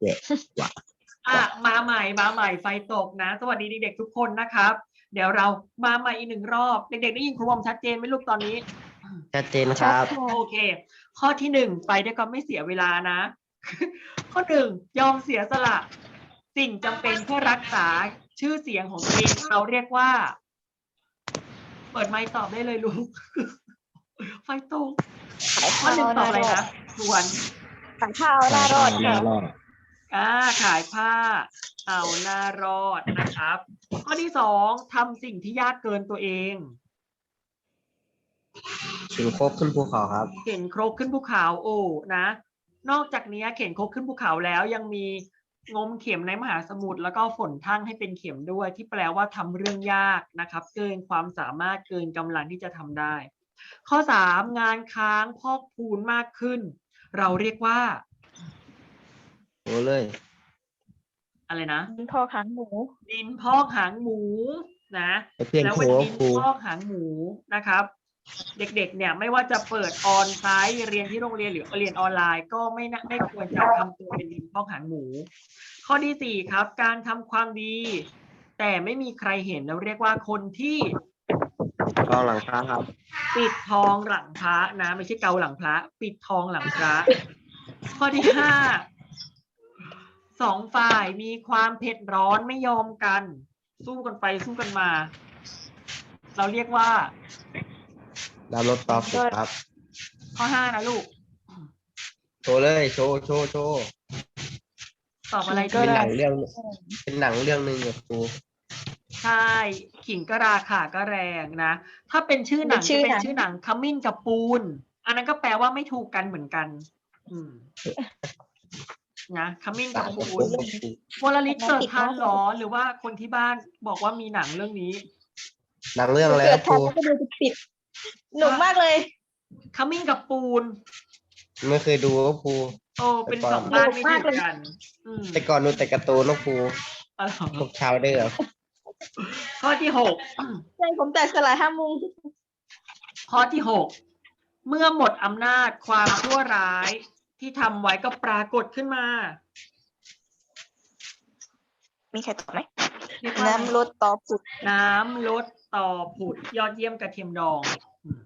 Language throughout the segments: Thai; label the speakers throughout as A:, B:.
A: เยอะกว่า
B: อะมาใหม่มาใหม่ไฟตกนะ สวัสดีเด็กๆทุกคนนะครับ เดี๋ยวเรามาใหม่อีกหนึ่งรอบ เด็กๆได้ยินครูบอมชัดเจนไหมลูกตอนนี้
A: ชัดเจนครับ
B: โอเค ข้อที่หนึ่งไปด้วยก็ไม่เสียเวลานะ ข้อหนึ่งยอมเสียสละ สิ่งจำเป็นเพื่อรักษาชื่อเสียงของตัวเองเราเรียกว่า เปิดไมค์ตอบได้เลยลูกไฟตก
C: ขาย
B: ข้อ
C: ข้าว
B: หนึ่ง
C: ห
B: ตอบ
C: น้า
B: อะไร
C: รอด
B: นะทวน
C: ขายข้าวหน้ารอด
A: หน้า
C: ค่ะ
A: ร อด
B: อ่าขายผ้าเอาหน้ารอดนะครับ ข้อที่สองทำสิ่งที่ยากเกินตัวเอง
A: ชิงโคกขึ้นภูเขาครับ
B: เข็นครกขึ้นภูเขาโอ้นะ นอกจากนี้เข็นครกขึ้นภูเขาแล้วยังมีงมเข็มในมหาสมุทรแล้วก็ฝนทั่งให้เป็นเข็มด้วย ที่แปลว่าทำเรื่องยากนะครับ เกินความสามารถเกินกำลังที่จะทำได้ ข้อสามงานค้างพอกพูนมากขึ้น เราเรียกว่า
A: โอ้เลย
B: อะไรนะ
C: พ่อค้างหมู
B: ดินพอกหางหมูนะ
A: ไปเพียง
B: แล้ว
A: โค
B: เป็น
A: ก
B: ดิน
A: ครู
B: พอกหางหมูนะครับ เด็กๆ เนี่ยไม่ว่าจะเปิดออนไซต์เรียนที่โรงเรียนหรือเรียนออนไลน์ ก็ไม่น่าไม่ควรจะทำตัวเป็นดินพอกหางหมู ข้อที่สี่ครับ การทำความดี แต่ไม่มีใครเห็นเราเรียกว่าคนที่
A: กองหลังพระครับ
B: ปิดทองหลังพระนะ ไม่ใช่เกาหลังพระ ปิดทองหลังพระ ข้อที่ห้า สองฝ่ายมีความเผ็ดร้อนไม่ยอมกัน สู้กันไปสู้กันมา เราเรียกว่า
A: ดาวรถตอบสิครับ
B: ข้อห้านะลูก
A: โชว์เลยโชว์โชว์โชว์
B: ตอบอะไร
C: ก็
A: เป็น
B: ดี
A: หนังเรื่องเป็นหนังเรื่องหนึ่งกับครู
B: ใช่ขิงก็ราคาก็แรงนะ ถ้าเป็นชื่อหนัง
C: เป็นชื่
B: จะ
C: อ
B: เป็น
C: หนัง
B: ชื่อหนังขมิ้นกับปูน อันนั้นก็แปลว่าไม่ถูกกันเหมือนกัน อืม นะขมิ้นกับปูนวลลิตเกิดทันเหรอ หรือว่าคนที่บ้านบอกว่ามีหนังเรื่องนี้
A: หนังเรื่องอะไรค
C: เกิ
A: รั
C: ด
A: บค
C: ทั
A: รู
C: นแล้วก็ดูติดหนุกมากเลย
B: ขมิ้นกับปูน
A: ไม่เคยดูครับครู
B: โอ้เป็นสองบ้านไม่ถูกกันอืม
A: แต่ก่อนดูแต่การ์ตูนนะครู
B: อ๋อเหรอ
A: พวกชาวเดือ
B: ข้อที่หก
C: ใจผมแตกสลายห้าโมุง
B: ข้อที่หกเมื่อหมดอำนาจความชั่วร้าย ที่ทำไว้ก็ปรากฏขึ้นมา
C: มีใครตอบไหม
B: เรียกว่า
C: น้ำลดต่อผุด
B: น้ำลดต่อผุด ยอดเยี่ยมกระเทียมดองอืม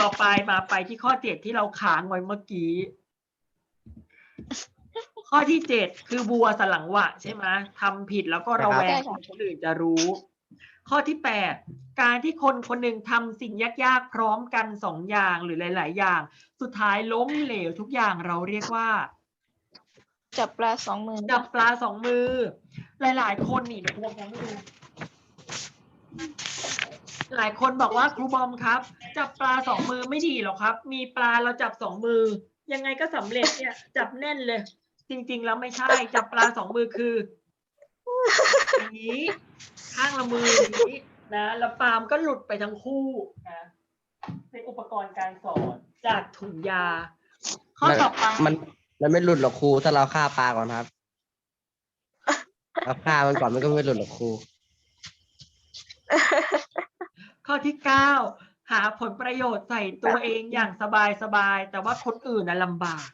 B: ต่อไปมาไปที่ข้อเจ็ดที่เราค้างไว้เมื่อกี้ ข้อที่เจ็ดคือบัวสนหลังหวะใช่ไหมทำผิดแล้วก็ระแวงคนอื่นจะรู้ ข้อที่แปดการที่คนคนหนึ่งทำสิ่งยากๆ พร้อมกันสองอย่างหรือหลาย ๆ อย่าง สุดท้ายล้มเหลวทุกอย่างเราเรียกว่า
C: จับปลาสองมือ
B: จับปลาสองมือ หลาย ๆ คนนี่เดี๋ยวครูบอมทำให้ดูหลายคนบอกว่าครูบอมครับ จับปลาสองมือไม่ดีหรอกครับ มีปลาเราจับสองมือ ยังไงก็สำเร็จเนี่ย จับแน่นเลย จริง ๆ แล้วไม่ใช่ จับปลาสองมือคือ อย่างนี้ ข้างละมืออย่างนี้นะแล้วปลามนก็หลุดไปทั้งคู่นะเป็นอุปกรณ์การสอนจากถุงยา ข้อต่อไป
A: มันมันไม่หลุดหรอกครูถ้าเราฆ่าปลาก่อนครับเราฆ่ามันก่อนมันก็ไม่หลุดหรอกครู
B: ข้อที่เก้าหาผลประโยชน์ใส่ตัวเองอย่างสบายสบายๆแต่ว่าคนอื่นน่ะลำบาก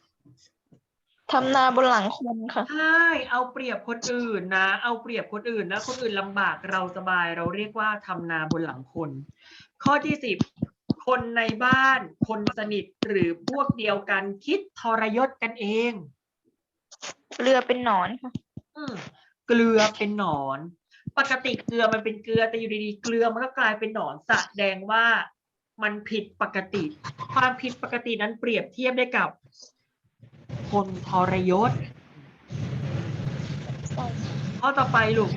C: ทำนาบนหลังคนค่ะ
B: ใช่เอาเปรียบคนอื่นนะ เอาเปรียบคนอื่นแล้วคนอื่นลำบากเราสบาย เราเรียกว่าทำนาบนหลังคน ข้อที่สิบคนในบ้าน คนสนิทหรือพวกเดียวกันคิดทรยศกันเอง
C: เรือเป็นหนอนค่ะ
B: อืมเกลือเป็นหนอน ปกติเกลือมันเป็นเกลือแต่อยู่ดีๆเกลือมันก็กลายเป็นหนอนแสดงว่ามันผิดปกติ ความผิดปกตินั้นเปรียบเทียบได้กับ คนทรยศ ข้อต่อไปลูก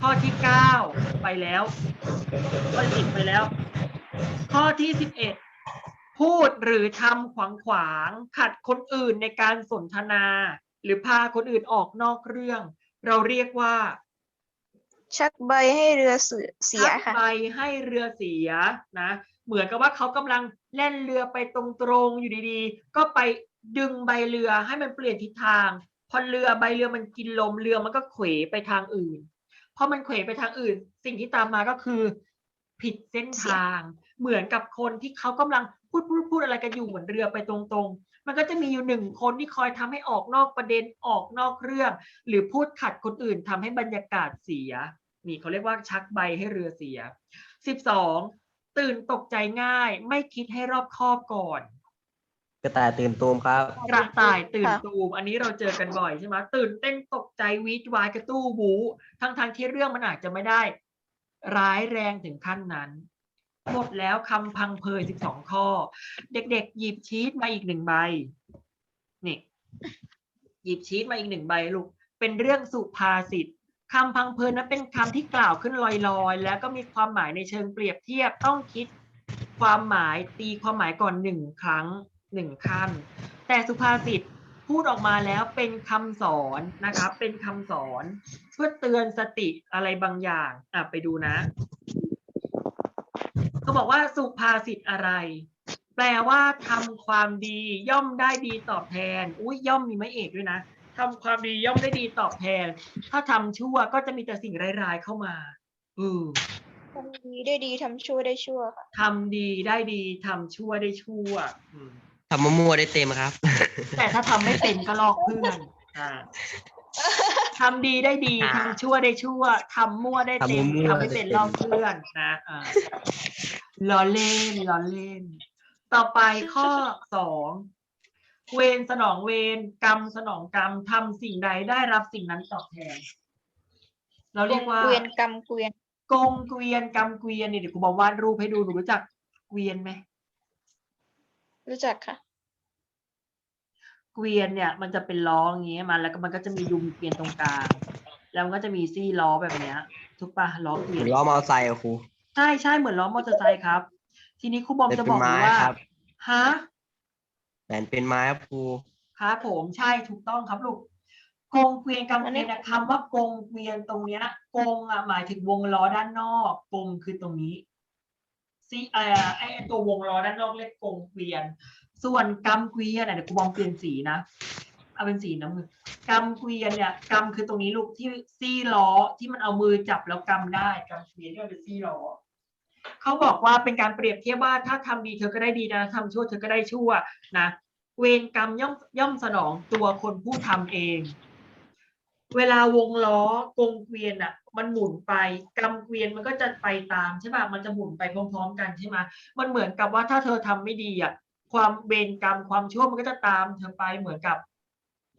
B: ข้อที่เก้าไปแล้ว ข้อสิบไปแล้ว ข้อที่สิบเอ็ดพูดหรือทำขวางขวางๆขัดคนอื่นในการสนทนา หรือพาคนอื่นออกนอกเรื่อง เราเรียกว่า
C: ชักใบให้เรือเสือเสีย
B: ชัก
C: ค่ะ
B: ไปให้เรือเสียนะ เหมือนกับว่าเขากำลังแล่นเรือไปตรงๆอยู่ดีๆ ก็ไป ดึงใบเรือให้มันเปลี่ยนทิศทาง พอเรือใบเรือมันกินลมเรือมันก็เขวไปทางอื่นพอมันเขวไปทางอื่น สิ่งที่ตามมาก็คือ ผิดเส้นทาง เหมือนกับคนที่เขากำลังพูดพูดพูดอะไรกันอยู่เหมือนเรือไปตรงๆ มันก็จะมีอยู่หนึ่งคนที่คอยทำให้ออกนอกประเด็นออกนอกเรื่อง หรือพูดขัดคนอื่นทำให้บรรยากาศเสีย นี่เขาเรียกว่าชักใบให้เรือเสียสิบสองตื่นตกใจง่าย ไม่คิดให้รอบคอบก่อน
A: ระต่ายตื่นตูมครับ
B: กระต่ายตื่น
C: ค่ะ
B: ตูม อันนี้เราเจอกันบ่อยใช่ไหมตื่นเต้นตกใจวีดวายกระตู้บูทั้งทางๆที่เรื่องมันอาจจะไม่ได้ ร้ายแรงถึงขั้นนั้น หมดแล้วคำพังเพยสิบสองข้อ เด็กๆ หยิบชีตมาอีกหนึ่งใบนี่หยิบชีตมาอีกหนึ่งใบลูกเป็นเรื่องสุภาษิตคำพังเพยนั้นเป็นคำที่กล่าวขึ้นลอยๆ แล้วก็มีความหมายในเชิงเปรียบเทียบต้องคิดความหมายตีความหมายก่อนหนึ่งครั้ง หนึ่งขั้นแต่สุภาษิตพูดออกมาแล้วเป็นคำสอนนะครับเป็นคำสอนเพื่อเตือนสติอะไรบางอย่างอะไปดูนะเขาบอกว่าสุภาษิตอะไร แปลว่าทำความดีย่อมได้ดีตอบแทน อุ้ยย่อมมีไม้เอกด้วยนะทำความดีย่อมได้ดีตอบแทน ถ้าทำชั่วก็จะมีแต่สิ่งร้ายๆเข้ามาอือ
C: ทำดีได้ดีทำชั่วได้ชั่วค่ะ
B: ทำดีได้ดีทำชั่วได้ชั่ว อืม
A: ทำมะม่วได้เต็มครับ
B: แต่ถ้าทำไม่เป็นก็ลอกเพื่อนอ่าทำดีได้ดี
A: อ่า
B: ทำชั่วได้ชั่วทำมั่วได้เต็ม
A: ทำมั่ว
B: ทำไม่เป็น
A: ได้เต็ม
B: ลอกเพื่อนนะอ่าล้อเล่นล้อเล่น ต่อไปข้อสองเวรสนองเวรกรรมสนองกรรมทำสิ่งใดได้รับสิ่งนั้นตอบแทน เราเรียกว่า
C: เกวียนกรรมเกวียน
B: กงเกวียนกรรมเกวียนนี่เดี๋ยวครูบอกวาดรูปให้ดูหนูรู้จักเกวียนไหม
C: รู้จักค่ะ
B: เกวียนเนี่ย มันจะเป็นล้ออย่างเงี้ยมันแล้วก็มันก็จะมียุงเกวียนตรงกลางแล้วมันก็จะมีซี่ล้อแบบเนี้ยทุกปะล้อเกวียน
A: ล้อมอเตอร์ไซค์อะครู
B: ใช่ใช่เหมือนล้อมอเตอร์ไซค์ครับ ทีนี้ครูบอม
A: แต่
B: จะ
A: เป็
B: บ
A: น
B: อก
A: ไม้
B: ว่า
A: ครับ
B: ฮะ
A: แหวนเป็นไม้ครับครู
B: ครับผมใช่ถูกต้องครับลูกกงเกวียนกำเกวียนนะคำว่ากงเกวียนตรงเนี้ยกงอะหมายถึงวงล้อด้านนอกกงคือตรงนี้ ซีเอ่อไอไอตัววงล้อด้านนอกเรียกกงเกวียน ส่วนกำเกวียนอะเดี๋ยวครูบอมเปลี่ยนสีนะเอาเป็นสีน้ำเงินกำเกวียนเนี่ยกำคือตรงนี้ลูกที่ซี่ล้อที่มันเอามือจับแล้วกำได้กำเกวียนที่มันเป็นซี่ล้อเขาบอกว่าเป็นการเปรียบเทียบว่าถ้าทำดีเธอก็ได้ดีนะทำชั่วเธอก็ได้ชั่วนะเวรกรรมย่อมย่อมสนองตัวคนผู้ทำเอง เวลาวงล้อกงเกวียนอะ มันหมุนไปกำเกวียนมันก็จะไปตามใช่ป่ะมันจะหมุนไปพร้อมๆ กันใช่ไหมมันเหมือนกับว่าถ้าเธอทำไม่ดีอะความเวรกรรมความชั่วมันก็จะตามเธอไปเหมือนกับ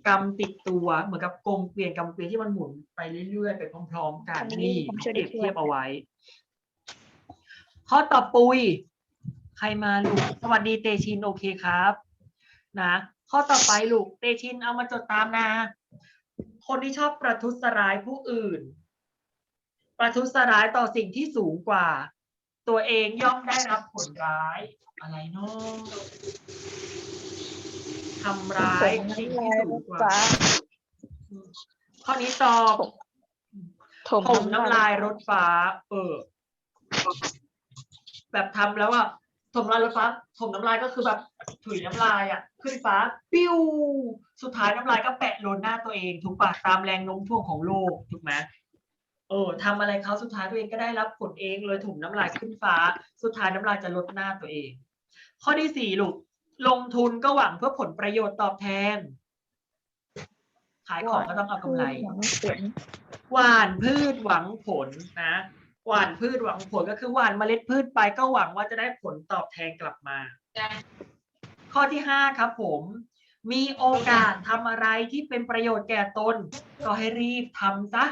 B: กรรมติดตัวเหมือนกับกงเกวียนกำเกวียนที่มันหมุนไปเรื่อยๆไปพร้อมๆกัน
C: ทำไม่ดี
B: นี่
C: ผมช่วย
B: เป
C: ได้
B: รียบ
C: ช่วย
B: เทียบเอาไว้ข้อต่อปุย ใครมาลูกสวัสดีเตชินโอเคครับ นะข้อต่อไปลูกเตชินเอามาจดตามนะ คนที่ชอบประทุษร้ายผู้อื่น ประทุษร้ายต่อสิ่งที่สูงกว่า ตัวเองย่อมได้รับผลร้ายอะไรเนาะทำร้ายสิ่งที่สูงกว่า
C: ฟ้า
B: ข้อนี้ตอบ
C: ถม
B: ผมน้ำลายรถฟ้า เออ แบบทำแล้วอะถ มน้ำลายรถฟ้าถมน้ำลายก็คือแบบถุยน้ำลายอะขึ้นฟ้าปิ้วสุดท้ายน้ำลายก็แปะโดนหน้าตัวเองถูกปะตามแรงโน้มถ่วงของโลกถูกไหมเออทำอะไรเขาสุดท้ายตัวเองก็ได้รับผลเองเลยถุมน้ำลายขึ้นฟ้า สุดท้ายน้ำลายจะลดหน้าตัวเอง ข้อที่สี่ลูกลงทุนก็หวังเพื่อผลประโยชน์ตอบแทน ขายของก็ต้องเอากำไร
C: หวังผล
B: หว่านพืชหวังผลนะ หว่านพืชหวังผลก็คือหว่านเมล็ดพืชไปก็หวังว่าจะได้ผลตอบแทนกลับมา ข้อที่ห้าครับผม มีโอกาสทำอะไรที่เป็นประโยชน์แก่ตน ก็ให้รีบทำซะ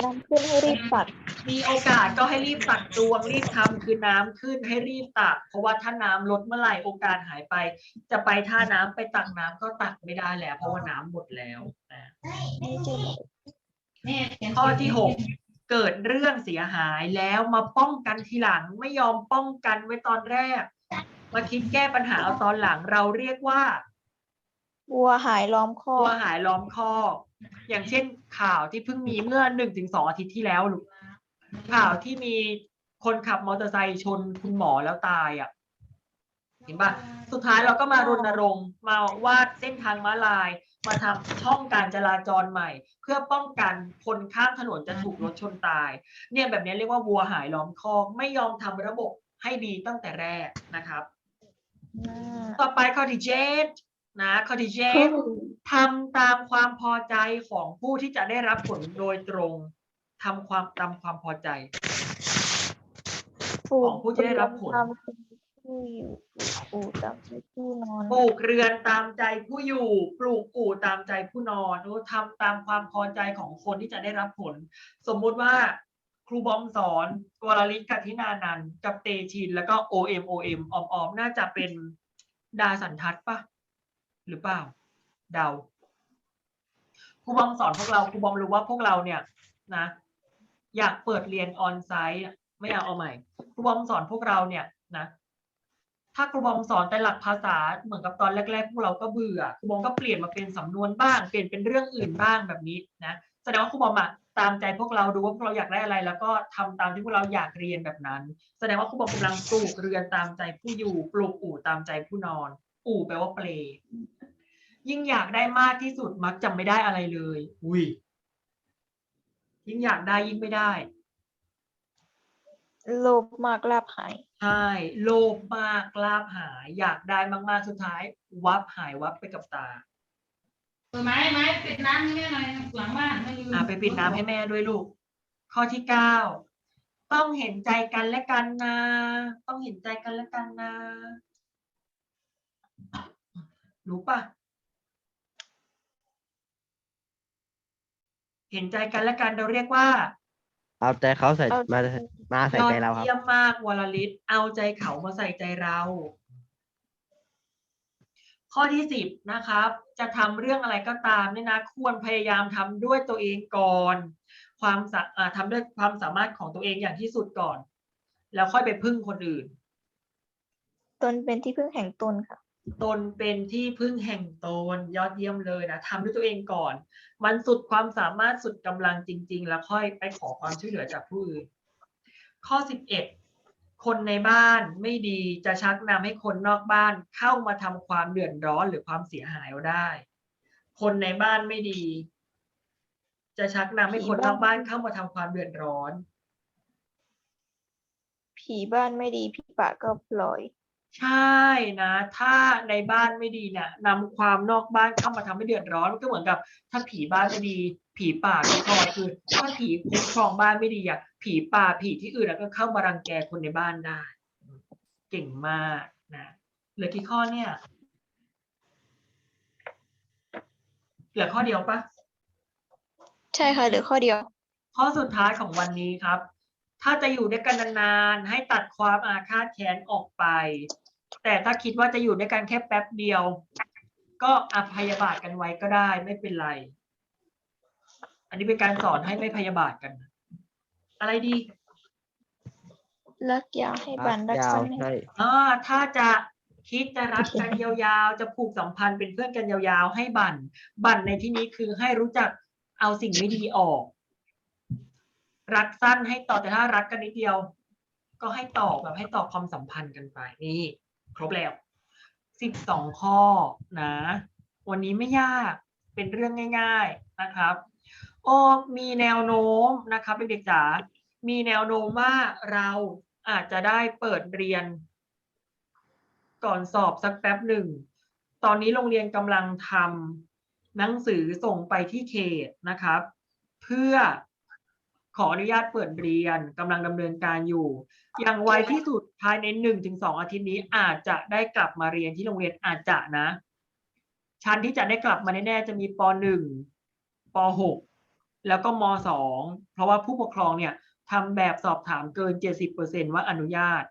C: น้ำขึ้นให้รีบตัก
B: มีโอกาสก็ให้รีบตักตวงรีบทำคือน้ำขึ้นให้รีบตัก เพราะว่าถ้าน้ำลดเมื่อไหร่โอกาสหายไป จะไปท่าน้ำไปตักน้ำก็ตักไม่ได้แล้ว เพราะว่าน้ำหมดแล้วนะ
C: ไม่เจอ
B: ข้อที่หก เกิดเรื่องเสียหายแล้วมาป้องกันทีหลังไม่ยอมป้องกันไว้ตอนแรก มาคิดแก้ปัญหาเอาตอนหลังเราเรียกว่า
C: วัวหายล้อมคอ
B: ตัวหายล้อมคอกอย่างเช่นข่าวที่เพิ่งมีเมื่อหนึ่งถึงสองอาทิตย์ที่แล้วลูกข่าวที่มีคนขับมอเตอร์ไซค์ชนคุณหมอแล้วตายอะ เห็นปะสุดท้ายเราก็มารณรงค์มาวาดเส้นทางม้าลาย มาทำช่องการจราจรใหม่ เพื่อป้องกันคนข้ามถนนจะถูกรถชนตาย เนี่ยแบบนี้เรียกว่าวัวหายล้อมคอกไม่ยอมทำระบบให้ดีตั้งแต่แรกนะครับ ต่อไปข้อที่เจ็ดนะข้อที่เจ็ดทำตามความพอใจของผู้ที่จะได้รับผลโดยตรงทำความตามความพอใจ ของผู้ที่ได้รับผล
C: ตามผู้อยู่ปลูกตามผู้นอน
B: ปลูกเรือนตามใจผู้อยู่ ปลูกอู่ตามใจผู้นอนโอ้ทำตามความพอใจของคนที่จะได้รับผล สมมุติว่าครูบอมสอนวรลิศกัทินานันท์กับเตชิน แล้วก็ OM OM ออมออมน่าจะเป็นดาสันทัศน์ปะหรือเปล่า เดาครูบอมสอนพวกเราครูบอมรู้ว่าพวกเราเนี่ยนะ อยากเปิดเรียนออนไซต์ไม่เอาเอาใหม่ครูบอมสอนพวกเราเนี่ยนะ ถ้าครูบอมสอนแต่หลักภาษาเหมือนกับตอนแรกๆ พวกเราก็เบื่อครูบอมก็เปลี่ยนมาเป็นสำนวนบ้างเปลี่ยนเป็นเรื่องอื่นบ้างแบบนี้นะแสดงว่าครูบอมอะตามใจพวกเราดูว่าพวกเราอยากได้อะไร แล้วก็ทำตามที่พวกเราอยากเรียนแบบนั้น แสดงว่าครูบอมกำลังปลูกเรือนตามใจผู้อยู่ปลูกอู่ตามใจผู้นอน อู่แปลว่าเปลยิ่งอยากได้มากที่สุดมักจะไม่ได้อะไรเลย อุ้ยยิ่งอยากได้ยิ่งไม่ได้
C: โลภมากลาบหาย
B: ใช่ โลภมากลาบหาย อยากได้มากๆ สุดท้าย วับหายวับไปกับตา
D: เปิดไม้ไม้ปิดน้ำให้แม่หน่อยหลังบ้านไม่ลืม
B: อ่าไปปิดน้ำให้แม่ด้วยลูก ข้อที่เก้าต้องเห็นใจกันและกันนะ ต้องเห็นใจกันและกันนะ รู้ปะเห็นใจกันและกันเราเรียกว่า
A: เอาใจเขาใส่
C: เอา
A: มา
C: ใจ
A: มาใส่ใจเราครับ
B: ยอดเยี่ยมมากวรลิศเอาใจเขามาใส่ใจเรา ข้อที่สิบนะครับ จะทำเรื่องอะไรก็ตามเนี่ยนะควรพยายามทำด้วยตัวเองก่อน ความสาอ่าทำด้วยความสามารถของตัวเองอย่างที่สุดก่อน แล้วค่อยไปพึ่งคนอื่น
C: ตนเป็นที่พึ่งแห่งตนค่ะ
B: ตนเป็นที่พึ่งแห่งตนยอดเยี่ยมเลยนะทำด้วยตัวเองก่อน มันสุดความสามารถสุดกำลังจริง ๆ แล้วค่อยไปขอความช่วยเหลือจากผู้อื่น ข้อสิบเอ็ดคนในบ้านไม่ดีจะชักนำให้คนนอกบ้านเข้ามาทำความเดือดร้อนหรือความเสียหายเอาได้ คนในบ้านไม่ดี จะชักนำให้คนนอกบ้านเข้ามาทำความเดือดร้อน
C: ผีบ้านไม่ดีผีป่าก็ปล่อย
B: ใช่นะ ถ้าในบ้านไม่ดีเนี่ยนำความนอกบ้านเข้ามาทำให้เดือดร้อนก็เหมือนกับ ถ้าผีบ้านไม่ดี ผีป่าก็พลอยคือถ้าผีคุ้มครองบ้านไม่ดีอะผีป่าผีที่อื่นอะก็เข้ามารังแกคนในบ้านได้ เก่งมากนะเหลือกี่ข้อเนี่ยเหลือข้อเดียวปะ
C: ใช่ค่ะเหลือข้อเดียว
B: ข้อสุดท้ายของวันนี้ครับ ถ้าจะอยู่ด้วยกันนานๆให้ตัดความอาฆาตแค้นออกไป แต่ถ้าคิดว่าจะอยู่ด้วยกันแค่แป๊บเดียว ก็อภัยบาทกันไว้ก็ได้ไม่เป็นไร อันนี้เป็นการสอนให้ไม่พยาบาทกัน อะไรดี
C: รักยาวให้บันรัก
A: ยาว
C: สั้นให้
A: ให้
B: อ่าถ้าจะคิดจะรักกันยาวๆ จะผูกสัมพันธ์เป็นเพื่อนกันยาวๆ ให้บั่น บั่นในที่นี้คือให้รู้จักเอาสิ่งไม่ดีออก รักสั้นให้ต่อแต่ถ้ารักกันนิดเดียว ก็ให้ต่อแบบให้ต่อความสัมพันธ์กันไปนี่ ครบแล้วสิบสองข้อนะ วันนี้ไม่ยากเป็นเรื่องง่าย ๆนะครับ โอ้มีแนวโน้มนะครับเด็กๆจ๋ามีแนวโน้มว่าเราอาจจะได้เปิดเรียน ก่อนสอบสักแป๊บหนึ่ง ตอนนี้โรงเรียนกำลังทำหนังสือส่งไปที่เขตนะครับ เพื่อขออนุญาตเปิดเรียนกำลังดำเนินการอยู่ อย่างไวที่สุดภายในหนึ่งถึงสองอาทิตย์นี้อาจจะได้กลับมาเรียนที่โรงเรียนอาจจะนะ ชั้นที่จะได้กลับมาแน่ๆจะมีปหนึ่งปหก แล้วก็มสองเพราะว่าผู้ปกครองเนี่ยทำแบบสอบถามเกินเจ็ดสิบเปอร์เซ็นว่าอนุญาต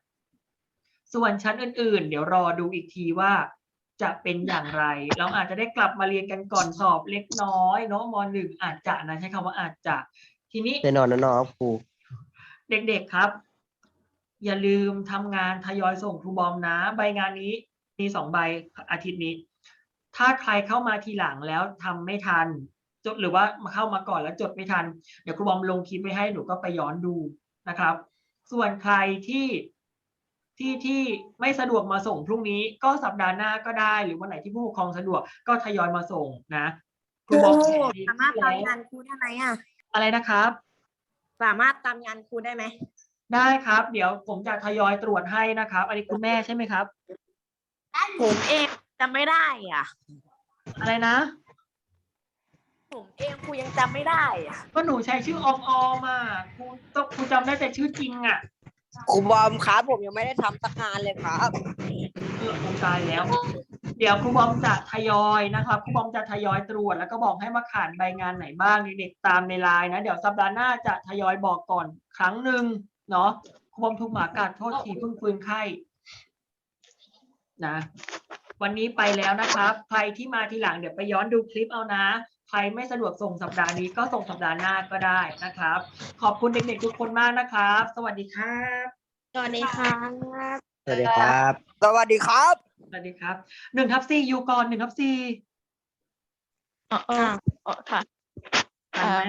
B: ส่วนชั้นอื่น ๆ เดี๋ยวรอดูอีกทีว่าจะเป็นอย่างไร เราอาจจะได้กลับมาเรียนกันก่อนสอบเล็กน้อยเนาะมหนึ่งอาจจะนะใช้คำว่าอาจจะ ทีนี้
A: แน่นอนแน่นอนครับครู
B: เด็กๆครับ อย่าลืมทำงานทยอยส่งครูบอมนะ ใบงานนี้มีสองใบอาทิตย์นี้ ถ้าใครเข้ามาทีหลังแล้วทำไม่ทัน จดหรือว่ามาเข้ามาก่อนแล้วจดไม่ทัน เดี๋ยวครูบอมลงคลิปไว้ให้หนูก็ไปย้อนดูนะครับ ส่วนใครที่ที่ที่ไม่สะดวกมาส่งพรุ่งนี้ก็สัปดาห์หน้าก็ได้หรือวันไหนที่ผู้ปกครองสะดวกก็ทยอยมาส่งนะครูบอก
E: สามารถตามงานครูได้ไหมอะ
B: อะไรนะครับ
E: สามารถตามงานครูได้ไหม
B: ได้ครับ เดี๋ยวผมจะทยอยตรวจให้นะครับ อันนี้คุณแม่ใช่ไหมครับ
E: ผมเองจำไม่ได้อะ
B: อะไรนะ
E: ผมเองครูยังจำไม่ได้อะ
B: ก็หนูใช้ชื่อออมออมอะครูต้องครูจำได้แต่ชื่อจริงอะ
F: ครูบอมครับผมยังไม่ได้ทำสักงานเลยครับ
B: เออครูตายแล้ว เดี๋ยวครูบอมจะทยอยนะครับครูบอมจะทยอยตรวจ แล้วก็บอกให้มาขานใบงานไหนบ้างเด็กๆตามในไลน์นะ เดี๋ยวสัปดาห์หน้าจะทยอยบอกก่อนครั้งหนึ่งเนาะครูบอมทุกหมากัดโทษทีเพิ่งฟื้นไข้นะวันนี้ไปแล้วนะครับ ใครที่มาทีหลังเดี๋ยวไปย้อนดูคลิปเอานะใครไม่สะดวกส่งสัปดาห์นี้ก็ส่งสัปดาห์หน้าก็ได้นะครับ ขอบคุณเด็กๆทุกคนมากนะครับ สวัสดีครับ
E: สวัสดีครับ
A: สวัสดีครับ
F: สวัสดีครับ
B: สวัสดีครับหนึ่งทับสี่อยู่ก่อนหนึ่งทับสี่
G: อ๋อเออเออค่ะ
B: ทันไหม